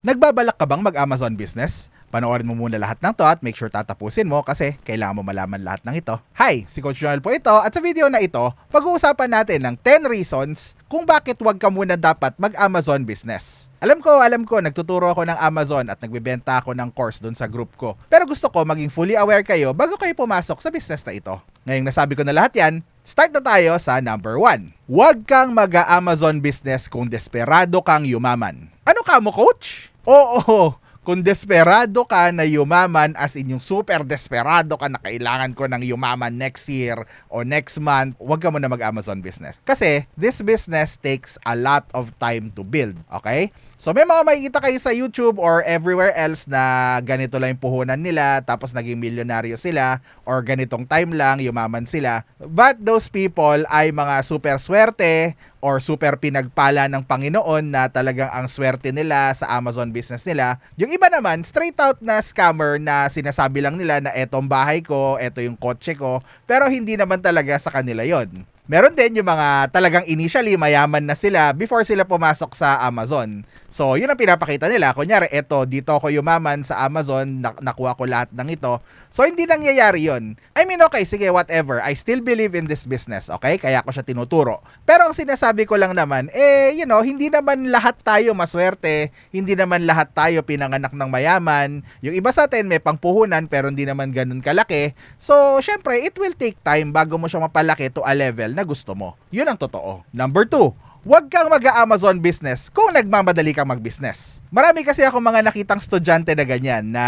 Nagbabalak ka bang mag-Amazon business? Panoorin mo muna lahat ng to at make sure tatapusin mo kasi kailangan mo malaman lahat ng ito. Hi! Si Coach Joel po ito at sa video na ito, pag-uusapan natin ng 10 reasons kung bakit wag ka muna dapat mag-Amazon business. Alam ko, alam ko, nagtuturo ako ng Amazon at nagbebenta ako ng course doon sa group ko. Pero gusto ko maging fully aware kayo bago kayo pumasok sa business na ito. Ngayong nasabi ko na lahat yan, start na tayo sa number 1. Huwag kang mag-Amazon business kung desperado kang yumaman. Ano ka mo, coach? Oo, kung desperado ka na yumaman as in yung super desperado ka na kailangan ko ng yumaman next year o next month, huwag ka muna mag-Amazon business. Kasi this business takes a lot of time to build, okay? So may mga makikita kayo sa YouTube or everywhere else na ganito lang yung puhunan nila tapos naging milyonaryo sila or ganitong time lang yumaman sila. But those people ay mga super swerte or super pinagpala ng Panginoon na talagang ang swerte nila sa Amazon business nila. Yung iba naman, straight out na scammer na sinasabi lang nila na etong bahay ko, eto yung kotse ko, pero hindi naman talaga sa kanila yon. Meron din yung mga talagang initially mayaman na sila before sila pumasok sa Amazon. So, yun ang pinapakita nila. Kunyari, eto, dito ako yumaman sa Amazon, nak- nakuha ko lahat ng ito. So, hindi nangyayari yun. I mean, okay, sige, whatever. I still believe in this business, okay? Kaya ko siya tinuturo. Pero ang sinasabi ko lang naman, eh, you know, hindi naman lahat tayo maswerte, hindi naman lahat tayo pinanganak ng mayaman. Yung iba sa atin may pangpuhunan pero hindi naman ganun kalaki. So, syempre, it will take time bago mo siya mapalaki to a level na gusto mo. Yun ang totoo. Number two, Huwag kang mag-Amazon business kung nagmamadali kang mag-business. Marami kasi ako mga nakitang estudyante na ganyan na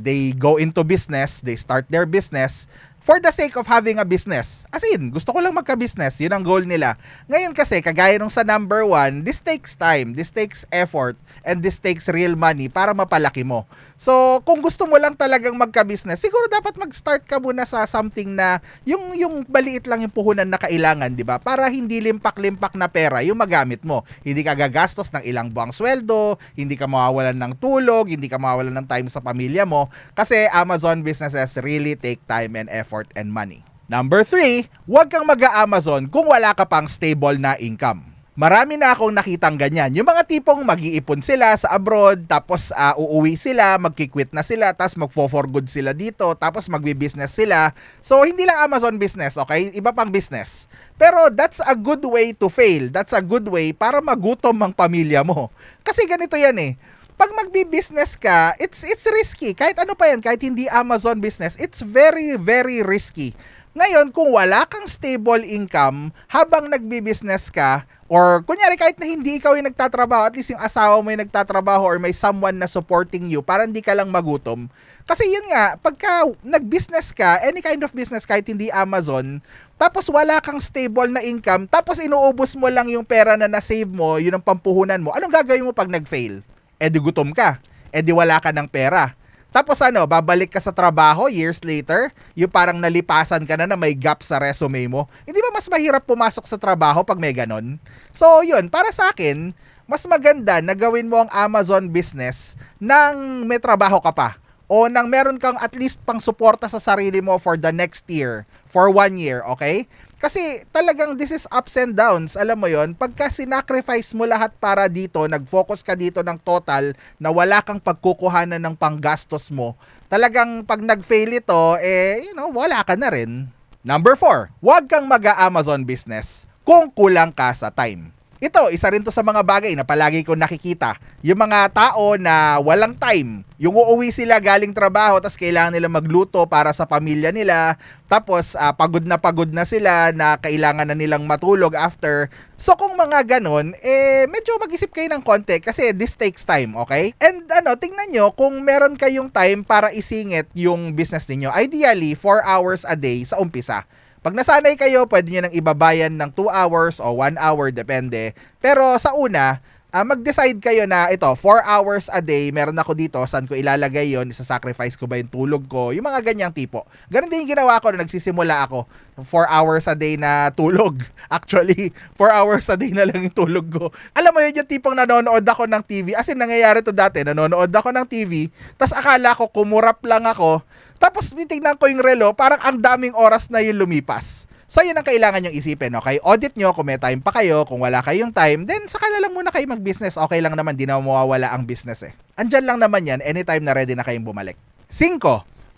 they go into business, they start their business for the sake of having a business. As in, gusto ko lang magka-business. Yun ang goal nila. Ngayon kasi, kagaya nung sa number one, this takes time, this takes effort, and this takes real money para mapalaki mo. So, kung gusto mo lang talagang magka-business, siguro dapat mag-start ka muna sa something na yung, yung maliit lang yung puhunan na kailangan, di ba? Para hindi limpak-limpak na pera yung magamit mo. Hindi ka gagastos ng ilang buwang sweldo, hindi ka mawawalan ng tulog, hindi ka mawawalan ng time sa pamilya mo. Kasi Amazon businesses really take time and effort and money. Number 3, huwag kang mag-Amazon kung wala ka pang stable na income. Marami na akong nakitang ganyan. Yung mga tipong mag-iipon sila sa abroad, tapos uh, uuwi sila, magkikwit na sila, tapos magfo-for good sila dito, tapos magbi-business sila. So, hindi lang Amazon business, okay? Iba pang business. Pero that's a good way to fail. That's a good way para magutom ang pamilya mo. Kasi ganito yan eh pag magbi-business ka, it's it's risky. Kahit ano pa yan, kahit hindi Amazon business, it's very very risky. Ngayon, kung wala kang stable income habang nagbi-business ka, or kunyari kahit na hindi ikaw yung nagtatrabaho, at least yung asawa mo yung nagtatrabaho or may someone na supporting you para hindi ka lang magutom. Kasi yun nga, pagka nag-business ka, any kind of business kahit hindi Amazon, tapos wala kang stable na income, tapos inuubos mo lang yung pera na na-save mo, yun ang pampuhunan mo, anong gagawin mo pag nag-fail? Eh di gutom ka, eh di wala ka ng pera tapos ano, babalik ka sa trabaho years later, yung parang nalipasan ka na na may gap sa resume mo. Hindi ba mas mahirap pumasok sa trabaho pag may ganon? So yun, para sa akin, mas maganda na gawin mo ang Amazon business nang may trabaho ka pa o nang meron kang at least pang suporta sa sarili mo for the next year, for one year, okay? Kasi talagang this is ups and downs, alam mo yon pagka sinacrifice mo lahat para dito, nag-focus ka dito ng total na wala kang pagkukuhanan ng panggastos mo, talagang pag nag-fail ito, eh, you know, wala ka na rin. Number 4, huwag kang mag-Amazon business kung kulang ka sa time. Ito, isa rin to sa mga bagay na palagi ko nakikita. Yung mga tao na walang time. Yung uuwi sila galing trabaho tapos kailangan nila magluto para sa pamilya nila. Tapos uh, pagod na pagod na sila na kailangan na nilang matulog after. So kung mga ganon, eh medyo mag-isip kayo ng konti kasi this takes time, okay? And ano, tingnan nyo kung meron kayong time para isingit yung business niyo. Ideally, 4 hours a day sa umpisa. Pag nasanay kayo, pwede nyo nang ibabayan ng 2 hours o 1 hour, depende. Pero sa una, uh, mag-decide kayo na ito, 4 hours a day, meron ako dito, saan ko ilalagay yon isa-sacrifice ko ba yung tulog ko, yung mga ganyang tipo. Ganun din yung ginawa ko na nagsisimula ako, 4 hours a day na tulog. Actually, 4 hours a day na lang yung tulog ko. Alam mo yun yung tipong nanonood ako ng TV, as in nangyayari to dati, nanonood ako ng TV, tas akala ko kumurap lang ako, tapos titignan ko yung relo, parang ang daming oras na yung lumipas. So, yun ang kailangan yung isipin, okay? Audit nyo kung may time pa kayo, kung wala kayong time, then saka na lang muna kayo mag-business. Okay lang naman, di na mawawala ang business eh. Andyan lang naman yan, anytime na ready na kayong bumalik. 5.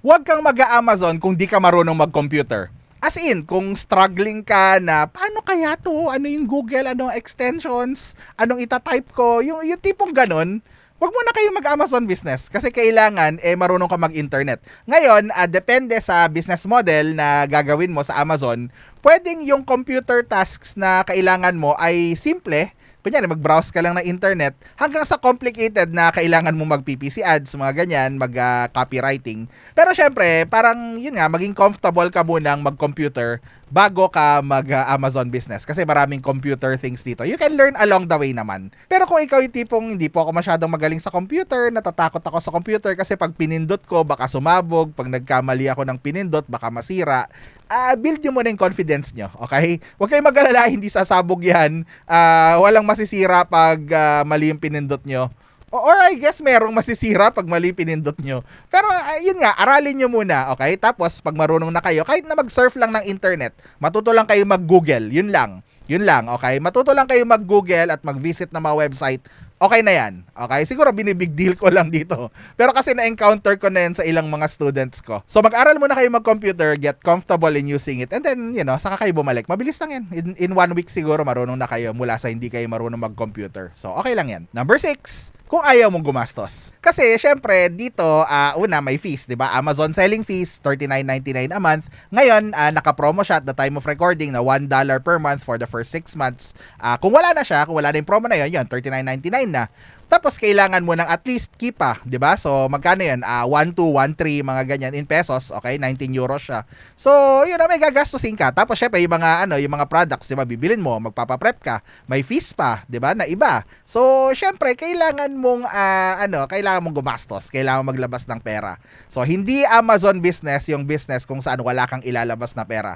Huwag kang mag-Amazon kung di ka marunong mag-computer. As in, kung struggling ka na, paano kaya to? Ano yung Google? Ano ang extensions? Anong itatype ko? Yung, yung tipong ganun, Huwag mo na kayo mag-Amazon business kasi kailangan eh marunong ka mag-internet. Ngayon, ah, depende sa business model na gagawin mo sa Amazon, pwedeng yung computer tasks na kailangan mo ay simple. Kunyari, mag-browse ka lang ng internet hanggang sa complicated na kailangan mo mag-PPC ads, mga ganyan, mag-copywriting. Pero syempre, parang yun nga, maging comfortable ka munang mag-computer bago ka mag-Amazon business kasi maraming computer things dito. You can learn along the way naman. Pero kung ikaw yung tipong hindi po ako masyadong magaling sa computer, natatakot ako sa computer kasi pag pinindot ko, baka sumabog, pag nagkamali ako ng pinindot, baka masira, uh, build nyo muna yung confidence nyo, okay? Huwag kayong mag-alala, hindi sasabog yan. Uh, walang masisira pag uh, mali yung pinindot nyo. Or I guess merong masisira pag mali pinindot nyo. Pero uh, yun nga, aralin nyo muna, okay? Tapos pag marunong na kayo, kahit na mag-surf lang ng internet, matuto lang kayo mag-google, yun lang. Yun lang, okay? Matuto lang kayo mag-google at mag-visit ng mga website okay na yan. Okay? Siguro binibig deal ko lang dito. Pero kasi na-encounter ko na yan sa ilang mga students ko. So mag-aral muna kayo mag-computer, get comfortable in using it, and then, you know, saka kayo bumalik. Mabilis lang yan. In, in one week siguro marunong na kayo mula sa hindi kayo marunong mag-computer. So okay lang yan. Number six, kung ayaw mong gumastos. Kasi syempre dito uh, una may fees, 'di ba? Amazon selling fees 39.99 a month. Ngayon uh, naka-promo siya at the time of recording na $1 per month for the first 6 months. Uh, kung wala na siya, kung wala na yung promo na 'yon, 'yon 39.99 na. Tapos kailangan mo ng at least kipa, 'di ba? So magkano 'yan? Uh, 1 2 1 3 mga ganyan in pesos, okay? 19 euros siya. So, yun na may gagastusin ka. Tapos syempre yung mga ano, yung mga products, 'di ba? Bibilin mo, magpapa-prep ka. May fees pa, 'di ba? Na iba. So, syempre kailangan mong uh, ano, kailangan mong gumastos, kailangan maglabas ng pera. So, hindi Amazon business yung business kung saan wala kang ilalabas na pera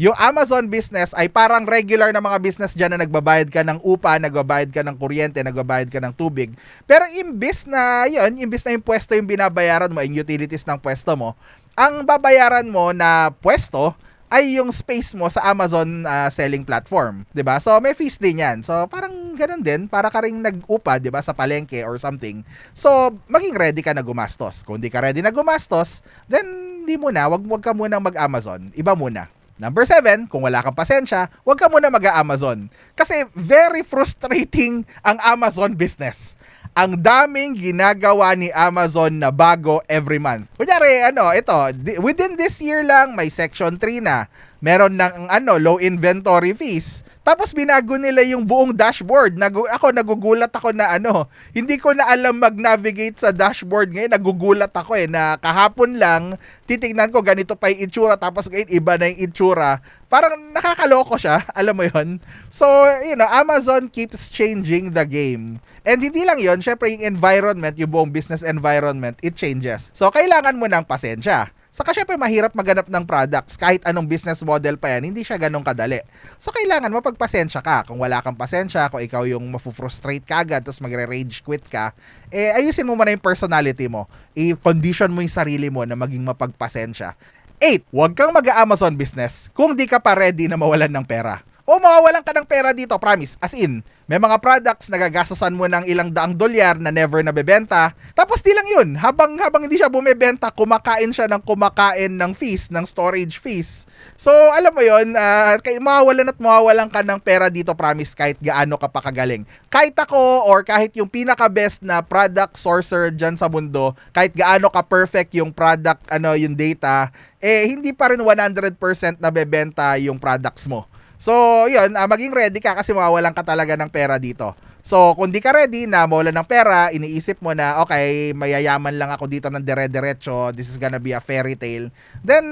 yung Amazon business ay parang regular na mga business dyan na nagbabayad ka ng upa, nagbabayad ka ng kuryente, nagbabayad ka ng tubig. Pero imbis na yun, imbis na yung pwesto yung binabayaran mo, yung utilities ng pwesto mo, ang babayaran mo na pwesto ay yung space mo sa Amazon uh, selling platform, 'di ba? So may fees din 'yan. So parang ganoon din para ka ring nag-upa, 'di ba, sa palengke or something. So maging ready ka na gumastos. Kung hindi ka ready na gumastos, then hindi mo na, wag wag ka muna mag-Amazon. Iba muna. Number seven, kung wala kang pasensya, huwag ka muna mag-Amazon. Kasi very frustrating ang Amazon business. Ang daming ginagawa ni Amazon na bago every month. Kunyari, ano, ito, within this year lang, may section 3 na meron ng ano, low inventory fees. Tapos binago nila yung buong dashboard. Nagu ako nagugulat ako na ano, hindi ko na alam mag-navigate sa dashboard ngayon. Nagugulat ako eh na kahapon lang titingnan ko ganito pa yung itsura tapos ngayon iba na yung itsura. Parang nakakaloko siya, alam mo yon. So, you know, Amazon keeps changing the game. And hindi lang yon, syempre yung environment, yung buong business environment, it changes. So, kailangan mo ng pasensya. Saka syempre mahirap maganap ng products kahit anong business model pa yan, hindi siya ganun kadali. So kailangan mapagpasensya ka. Kung wala kang pasensya, kung ikaw yung mafu-frustrate ka agad tapos magre-rage quit ka, eh ayusin mo muna yung personality mo. I-condition mo yung sarili mo na maging mapagpasensya. 8. Huwag kang mag-Amazon business kung di ka pa ready na mawalan ng pera o mawawalan ka ng pera dito, promise. As in, may mga products na gagastosan mo ng ilang daang dolyar na never nabebenta. Tapos di lang yun, habang, habang hindi siya bumebenta, kumakain siya ng kumakain ng fees, ng storage fees. So, alam mo yun, uh, mawawalan at mawawalan ka ng pera dito, promise, kahit gaano ka pa kagaling. Kahit ako, or kahit yung pinaka-best na product sourcer dyan sa mundo, kahit gaano ka perfect yung product, ano, yung data, eh, hindi pa rin 100% nabebenta yung products mo. So, yun, uh, maging ready ka kasi mawawalan ka talaga ng pera dito. So, kung di ka ready na mawala ng pera, iniisip mo na, okay, mayayaman lang ako dito ng dire-diretso, this is gonna be a fairy tale, then,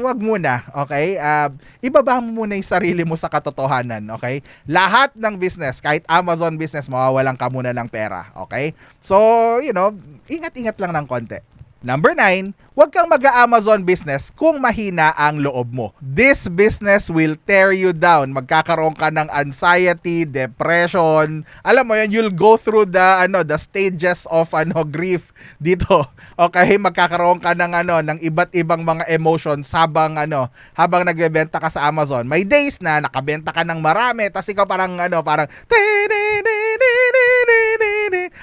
wag muna, okay? Uh, ibaba mo muna yung sarili mo sa katotohanan, okay? Lahat ng business, kahit Amazon business, mawawalan ka muna ng pera, okay? So, you know, ingat-ingat lang ng konti. Number 9, huwag kang mag-Amazon business kung mahina ang loob mo. This business will tear you down. Magkakaroon ka ng anxiety, depression. Alam mo yun, you'll go through the ano, the stages of ano grief dito. Okay, magkakaroon ka ng ano ng iba't ibang mga emotions habang ano, habang nagbebenta ka sa Amazon. May days na nakabenta ka ng marami, tapos ikaw parang ano, parang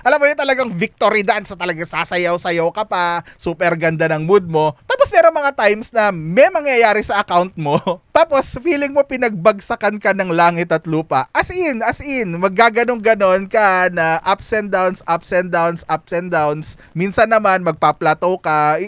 alam mo yun talagang victory dance sa talagang sasayaw-sayaw ka pa, super ganda ng mood mo. Tapos meron mga times na may mangyayari sa account mo, tapos feeling mo pinagbagsakan ka ng langit at lupa. As in, as in, maggaganong-ganon ka na ups and downs, ups and downs, ups and downs. Minsan naman magpa-plateau ka.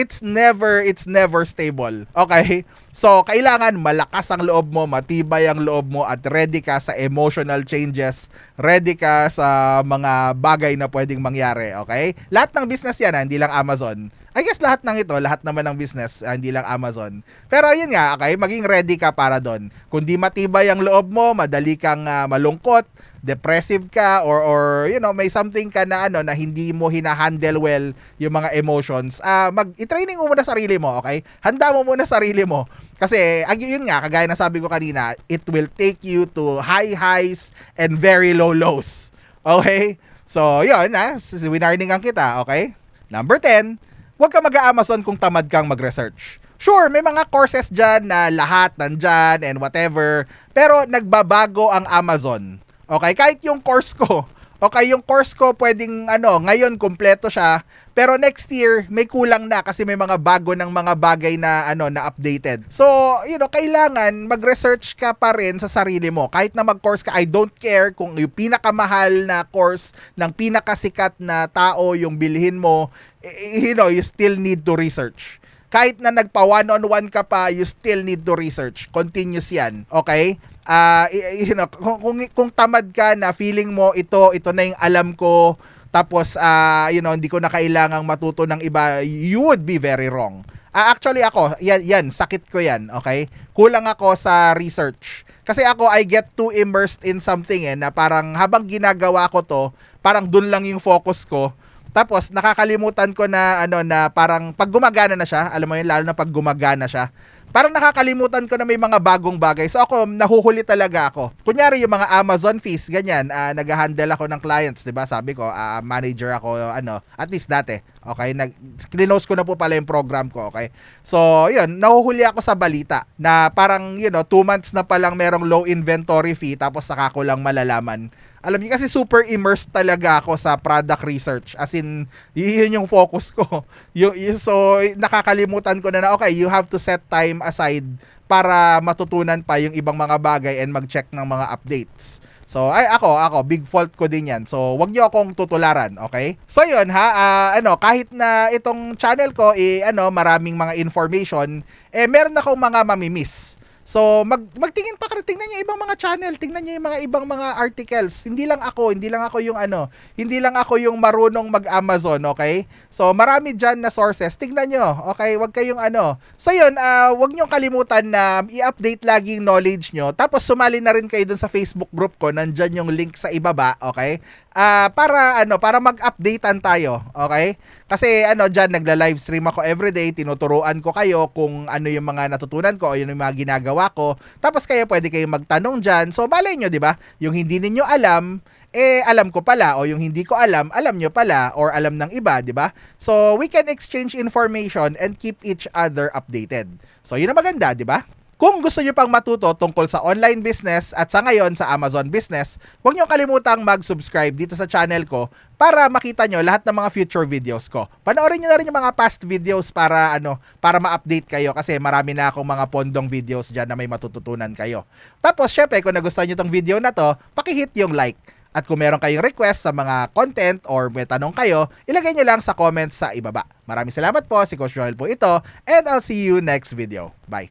It's never, it's never stable. Okay? So, kailangan malakas ang loob mo, matibay ang loob mo at ready ka sa emotional changes, ready ka sa mga bagay na pwedeng mangyari, okay? Lahat ng business yan, ha, hindi lang Amazon. I guess lahat ng ito, lahat naman ng business, ah, hindi lang Amazon. Pero yun nga, okay, maging ready ka para doon. Kung di matibay ang loob mo, madali kang ah, malungkot, depressive ka or or you know may something ka na ano na hindi mo hina-handle well yung mga emotions ah mag i-training mo muna sarili mo okay? Handa mo muna sarili mo. Kasi yun nga kagaya na sabi ko kanina it will take you to high highs and very low lows. Okay? So yun ah winarningan kita okay? Number 10 huwag ka mag-Amazon kung tamad kang mag-research Sure, may mga courses dyan na lahat nandyan and whatever. Pero nagbabago ang Amazon. Okay, kahit yung course ko. Okay, yung course ko pwedeng ano, ngayon kumpleto siya, pero next year may kulang na kasi may mga bago ng mga bagay na ano na updated. So, you know, kailangan mag-research ka pa rin sa sarili mo. Kahit na mag-course ka, I don't care kung yung pinakamahal na course ng pinakasikat na tao yung bilhin mo, eh, you know, you still need to research kahit na nagpa one-on-one ka pa, you still need to research. Continuous yan. Okay? I- you know, kung, kung, kung tamad ka na feeling mo ito, ito na yung alam ko, tapos, ah, you know, hindi ko na kailangang matuto ng iba, you would be very wrong. Ah, actually ako, yan, yan, sakit ko yan, okay? Kulang ako sa research. Kasi ako, I get too immersed in something eh, na parang habang ginagawa ko to, parang dun lang yung focus ko. Tapos nakakalimutan ko na ano na parang pag gumagana na siya, alam mo yun lalo na pag gumagana siya, parang nakakalimutan ko na may mga bagong bagay. So ako nahuhuli talaga ako. Kunyari yung mga Amazon fees ganyan, uh, nag-handle ako ng clients, 'di ba? Sabi ko, ah, manager ako ano, at least dati. Okay, nag klinos ko na po pala yung program ko, okay? So, yun, nahuhuli ako sa balita na parang, you know, two months na palang merong low inventory fee tapos saka ko lang malalaman alam niyo kasi super immersed talaga ako sa product research. As in, yun yung focus ko. Yung, so, nakakalimutan ko na na, okay, you have to set time aside para matutunan pa yung ibang mga bagay and mag-check ng mga updates. So, ay ako, ako, big fault ko din yan. So, wag niyo akong tutularan, okay? So, yun ha, ah, ano, kahit na itong channel ko, eh, ano, maraming mga information, eh, meron akong mga mamimiss. So, mag, magtingin pa kayo, tingnan niyo ibang mga channel, tingnan niyo yung mga ibang mga articles. Hindi lang ako, hindi lang ako yung ano, hindi lang ako yung marunong mag-Amazon, okay? So, marami dyan na sources. Tingnan niyo, okay? Wag kayong ano. So, yun, uh, wag niyo kalimutan na i-update lagi yung knowledge niyo. Tapos, sumali na rin kayo dun sa Facebook group ko. Nandyan yung link sa ibaba, okay? Uh, para ano, para mag-updatean tayo, okay? Kasi ano, dyan nagla-live stream ako everyday, tinuturuan ko kayo kung ano yung mga natutunan ko o yung mga ginagawa ko. Tapos kayo pwede kayong magtanong dyan. So, balay nyo, di ba? Yung hindi ninyo alam, eh alam ko pala o yung hindi ko alam, alam nyo pala or alam ng iba, di ba? So, we can exchange information and keep each other updated. So, yun ang maganda, di ba? Kung gusto nyo pang matuto tungkol sa online business at sa ngayon sa Amazon business, huwag nyo kalimutang mag-subscribe dito sa channel ko para makita nyo lahat ng mga future videos ko. Panoorin nyo na rin yung mga past videos para ano para ma-update kayo kasi marami na akong mga pondong videos dyan na may matututunan kayo. Tapos syempre kung nagustuhan nyo tong video na to, pakihit yung like. At kung meron kayong request sa mga content or may tanong kayo, ilagay nyo lang sa comments sa ibaba. Maraming salamat po, si Coach Joel po ito, and I'll see you next video. Bye!